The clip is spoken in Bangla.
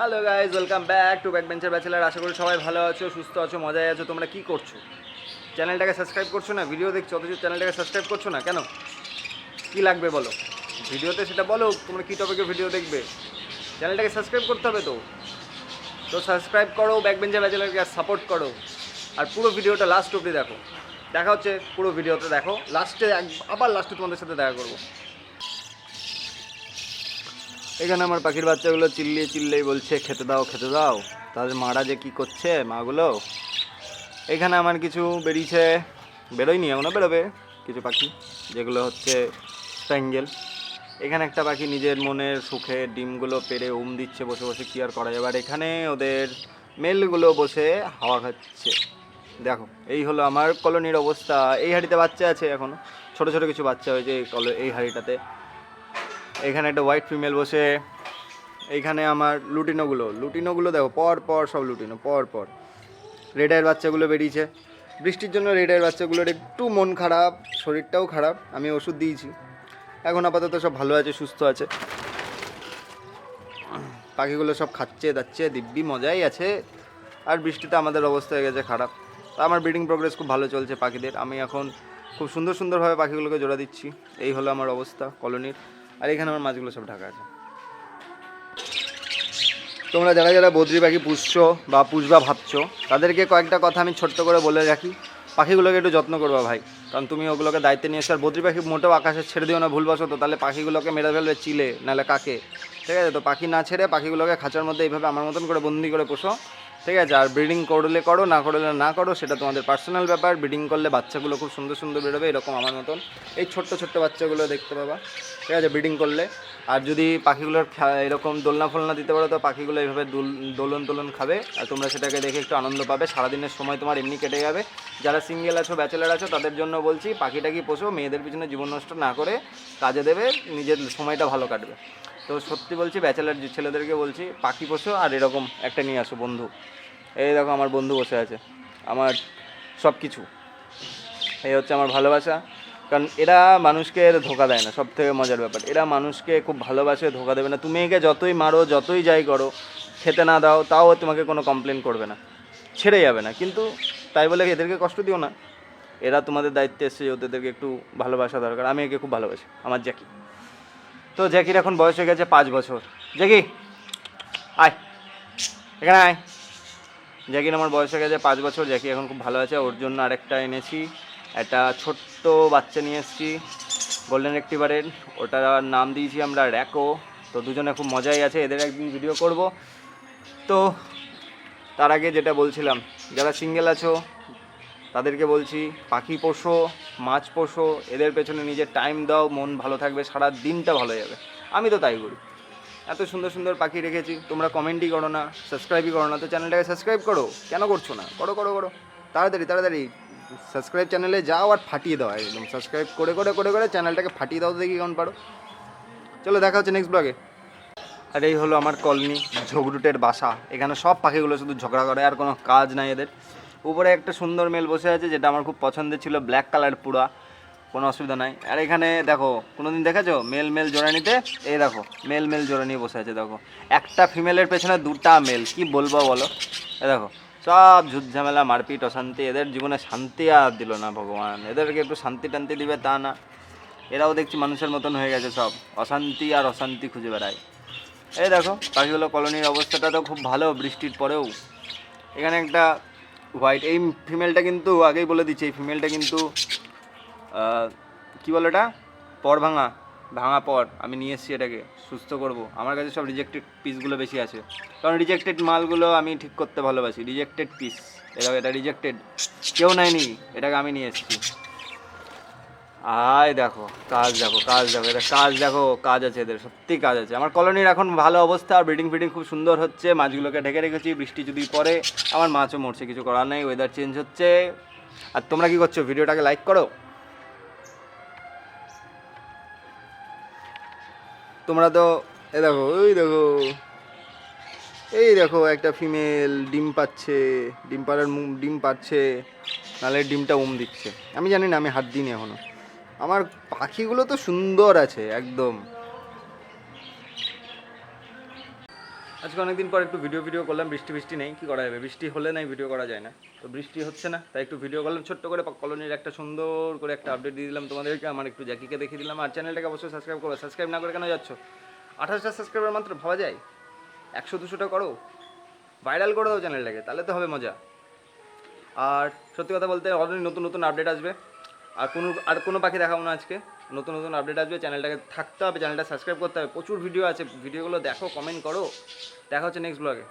Hello guys welcome back to back bencher bachelor আশা করি সবাই ভালো আছো, সুস্থ আছো, মজায় আছো। তোমরা কী করছ? চ্যানেলটাকে সাবস্ক্রাইব করছ না? ভিডিও দেখছ? অথচ চ্যানেলটাকে সাবস্ক্রাইব করছ না? কেন? কি লাগবে বলো? ভিডিওতে সেটা বলো, তোমরা কী টপিকের ভিডিও দেখবে? চ্যানেলটাকে সাবস্ক্রাইব করতে হবে তো? তো সাবস্ক্রাইব করো ব্যাক বেঞ্চার ব্যাচেলারকে সাপোর্ট করো। আর পুরো ভিডিওটা লাস্ট অবধি দেখো। দেখা হচ্ছে পুরো ভিডিওতে দেখো। লাস্টে আবার লাস্টে তোমাদের সাথে দেখা করব। এখানে আমার পাখির বাচ্চাগুলো চিল্লিয়ে চিল্লিয়ে বলছে, খেতে দাও খেতে দাও। তাদের মারা যে কী করছে, মাগুলো? এখানে আমার কিছু বেরিয়েছে, বেরোয়নি এখনও বেরোবে। কিছু পাখি, যেগুলো হচ্ছে স্প্যাঙ্গেল। এখানে একটা পাখি নিজের মনের সুখে ডিমগুলো পেরে উম দিচ্ছে, বসে বসে কি আর করা যাবে? আর এখানে ওদের মেলগুলো বসে হাওয়া খাচ্ছে। দেখো, এই হলো আমার কলোনির অবস্থা। এই হাড়িতে বাচ্চা আছে এখনও। ছোট ছোট কিছু বাচ্চা হয়েছে এই কলো, এই হাড়িটাতে। এখানে একটা হোয়াইট ফিমেল বসে, এইখানে আমার লুটিনোগুলো। লুটিনোগুলো দেখো, পর পর সব লুটিনো, পর পর। রেডায়ের বাচ্চাগুলো বেরিয়েছে। বৃষ্টির জন্য রেডায়ের বাচ্চাগুলোর একটু মন খারাপ, শরীরটাও খারাপ, আমি ওষুধ দিয়েছি। এখন আপাতত সব ভালো আছে, সুস্থ আছে। পাখিগুলো সব খাচ্ছে, দাচ্ছে, দিব্যি, মজাই আছে। আর বৃষ্টিতে আমাদের অবস্থা হয়ে গেছে খারাপ। তা আমার ব্রিডিং প্রোগ্রেস খুব ভালো চলছে পাখিদের। আমি এখন খুব সুন্দর সুন্দরভাবে পাখিগুলোকে জোড়া দিচ্ছি। এই হলো আমার অবস্থা, কলোনির। আর এখানে আমার মাছগুলো সব ঢাকা আছে। তোমরা যারা যারা বদ্রি পাখি পুষছো বা পুষবা ভাবছ, তাদেরকে কয়েকটা কথা আমি ছোট্ট করে বলে রাখি। পাখিগুলোকে একটু যত্ন করবা ভাই, কারণ তুমি ওগুলোকে দায়িত্বে নিয়ে এসো। আর বদ্রি পাখি মোটেও আকাশে ছেড়ে দিও না, ভুলবশত। তাহলে পাখিগুলোকে মেরে ফেলবে চিলে, নাহলে কাকে? ঠিক আছে? তো পাখি না ছেড়ে পাখিগুলোকে খাঁচার মধ্যে এইভাবে আমার মতন করে বন্দি করে পোষো। ঠিক আছে, আর ব্রিডিং করলে করো, না করলে না করো, সেটা তোমাদের পার্সোনাল ব্যাপার। ব্রিডিং করলে বাচ্চাগুলো খুব সুন্দর সুন্দর বেরোবে, এরকম আমার মতন। এই ছোট্ট ছোট্ট বাচ্চাগুলো দেখতে পাবা। ঠিক আছে ব্রিডিং করলে। আর যদি পাখিগুলোর এরকম দোলনা ফোলনা দিতে পারো, তো পাখিগুলো এইভাবে দুল- দোলন তোলন খাবে। আর তোমরা সেটাকে দেখে একটু আনন্দ পাবে। সারাদিনের সময় তোমার এমনি কেটে যাবে। যারা সিঙ্গেল আছো ব্যাচেলার আছো, তাদের জন্য বলছি পাখিটাকে পোষো? মেয়েদের পিছনে জীবন নষ্ট না করে কাজে দেবে, নিজের সময়টা ভালো কাটবে। তো সত্যি বলছি ব্যাচেলার ছেলেদেরকে বলছি, পাখি পোষো আর এরকম একটা নিয়ে আসো বন্ধু। এই দেখো আমার বন্ধু বসে আছে, আমার সব কিছু এই হচ্ছে আমার ভালোবাসা, কারণ এরা মানুষকে ধোকা দেয় না সব থেকে মজার ব্যাপার। এরা মানুষকে খুব ভালোবাসে, ধোকা দেবে না। তুমি একে যতই মারো, যতই যাই করো, খেতে না দাও, তাও তোমাকে কোনো কমপ্লেন করবে না। ছেড়ে যাবে না, কিন্তু তাই বলে এদেরকে কষ্ট দিও না। এরা তোমাদের দায়িত্বে এসছে, ওদেরকে একটু ভালোবাসা দরকার। আমি একে খুব ভালোবাসি, আমার জ্যাকি। তো জ্যাকির এখন বয়স হয়ে গেছে পাঁচ বছর। জ্যাকি, আয়, এখানে আয়। জ্যাকির আমার বয়স হয়ে গেছে পাঁচ বছর, জ্যাকি এখন খুব ভালো আছে, ওর জন্য আরেকটা এনেছি। একটা ছোট্ট বাচ্চা নিয়ে এসেছি গোল্ডেন রেক্টিভারের ওটার নাম দিয়েছি আমরা র্যাকো তো দুজনে খুব মজাই আছে, এদের একদিন ভিডিও করব। তো তার আগে যেটা বলছিলাম, যারা সিঙ্গেল আছো তাদেরকে বলছি, পাখি পোষো, মাছ পোষো, এদের পেছনে নিজের টাইম দাও, মন ভালো থাকবে, সারা দিনটা ভালো যাবে। আমি তো তাই করি। এত সুন্দর সুন্দর পাখি রেখেছি, তোমরা কমেন্টই করো না সাবস্ক্রাইবই করো না, তো চ্যানেলটাকে সাবস্ক্রাইব করো। কেন করছ না? করো করো করো। তাড়াতাড়ি তাড়াতাড়ি। সাবস্ক্রাইব চ্যানেলে যাও আর ফাটিয়ে দাও, একদম সাবস্ক্রাইব করে করে করে করে চ্যানেলটাকে ফাটিয়ে দাও দেখি কেমন পারো। চলো, দেখা হচ্ছে নেক্সট ব্লগে আর এই হলো আমার কলনি ঝগড়ুটের বাসা। এখানে সব পাখিগুলো শুধু ঝগড়া করে, আর কোনো কাজ নাই এদের। উপরে একটা সুন্দর মেল বসে আছে, যেটা আমার খুব পছন্দের ছিল ব্ল্যাক কালার পুরা, কোনো অসুবিধা নাই। আর এখানে দেখো, কোনোদিন দেখেছ? মেল মেল জোড়া নিতে, এই দেখো, মেল মেল জোড়া নিয়ে বসে আছে, দেখো। একটা ফিমেলের পেছনে দুটা মেল কি বলব বলো? এ দেখো, সব ঝুট ঝামেলা মারপিট, অশান্তি, এদের জীবনে শান্তি আর দিল না ভগবান। এদেরকে একটু শান্তি টান্তি দিবে, তা না। এরাও দেখছি মানুষের মতন হয়ে গেছে সব, অশান্তি আর অশান্তি খুঁজে বেড়ায়। এই দেখো পাখিগুলো কলোনির অবস্থাটা তো খুব ভালো, বৃষ্টির পরেও। এখানে একটা হোয়াইট এই ফিমেলটা কিন্তু আগেই বলে দিচ্ছে, এই ফিমেলটা কিন্তু কী বলে এটা পর ভাঙা ভাঙা পর। আমি নিয়ে এসেছি এটাকে, সুস্থ করব। আমার কাছে সব রিজেক্টেড পিসগুলো বেশি আছে। কারণ রিজেক্টেড মালগুলো আমি ঠিক করতে ভালোবাসি রিজেক্টেড পিস এটা এটা রিজেক্টেড কেউ নেয়নি, এটাকে আমি নিয়ে এসেছি। আয় দেখো, কাজ দেখো কাজ দেখো, এটা কাজ দেখো, কাজ আছে এদের, সত্যি কাজ আছে। আমার কলোনির এখন ভালো অবস্থা আর ব্রিডিং ফিডিং খুব সুন্দর হচ্ছে, মাছগুলোকে ঢেকে রেখেছি, বৃষ্টি যদি পড়ে, আমার মাছও মরছে, কিছু করার নেই ওয়েদার চেঞ্জ হচ্ছে। আর তোমরা কি করছ, ভিডিওটাকে লাইক করো? তোমরা তো, এ দেখো ওই দেখো, এই দেখো, একটা ফিমেল ডিম পাচ্ছে, ডিম পাড়ার ডিম পাচ্ছে নাহলে ডিমটা উম দিচ্ছে। আমি জানি না, আমি হাত দিইনি এখনও। আমার পাখিগুলো তো সুন্দর আছে, একদম। আজকে অনেকদিন পর একটু ভিডিও ভিডিও করলাম, বৃষ্টি বৃষ্টি নেই, কি করা যাবে? বৃষ্টি হলে নাই ভিডিও করা যায় না। তো বৃষ্টি হচ্ছে না, তাই একটু ভিডিও করলাম, ছোট্ট করে কলোনির একটা সুন্দর করে একটা আপডেট দিয়ে দিলাম তোমাদেরকে, আমার একটু জ্যাকিকে দেখিয়ে দিলাম, আর চ্যানেলটাকে অবশ্যই সাবস্ক্রাইব করো সাবস্ক্রাইব না করে কেন যাচ্ছ? আঠাশটা সাবস্ক্রাইবার মাত্র, ভাবা যায়? একশো, দুশোটা করো? ভাইরাল করে দাও চ্যানেলটাকে তাহলে তো হবে মজা। আর সত্যি কথা বলতে অনেক নতুন নতুন আপডেট আসবে। আর কোনো আর কোনো পাখি দেখাবো না আজকে। নতুন নতুন আপডেট আসবে চ্যানেলটাকে থাকতে হবে চ্যানেলটা সাবস্ক্রাইব করতে হবে। প্রচুর ভিডিও আছে ভিডিওগুলো দেখো কমেন্ট করো। দেখা হচ্ছে নেক্সট ব্লগে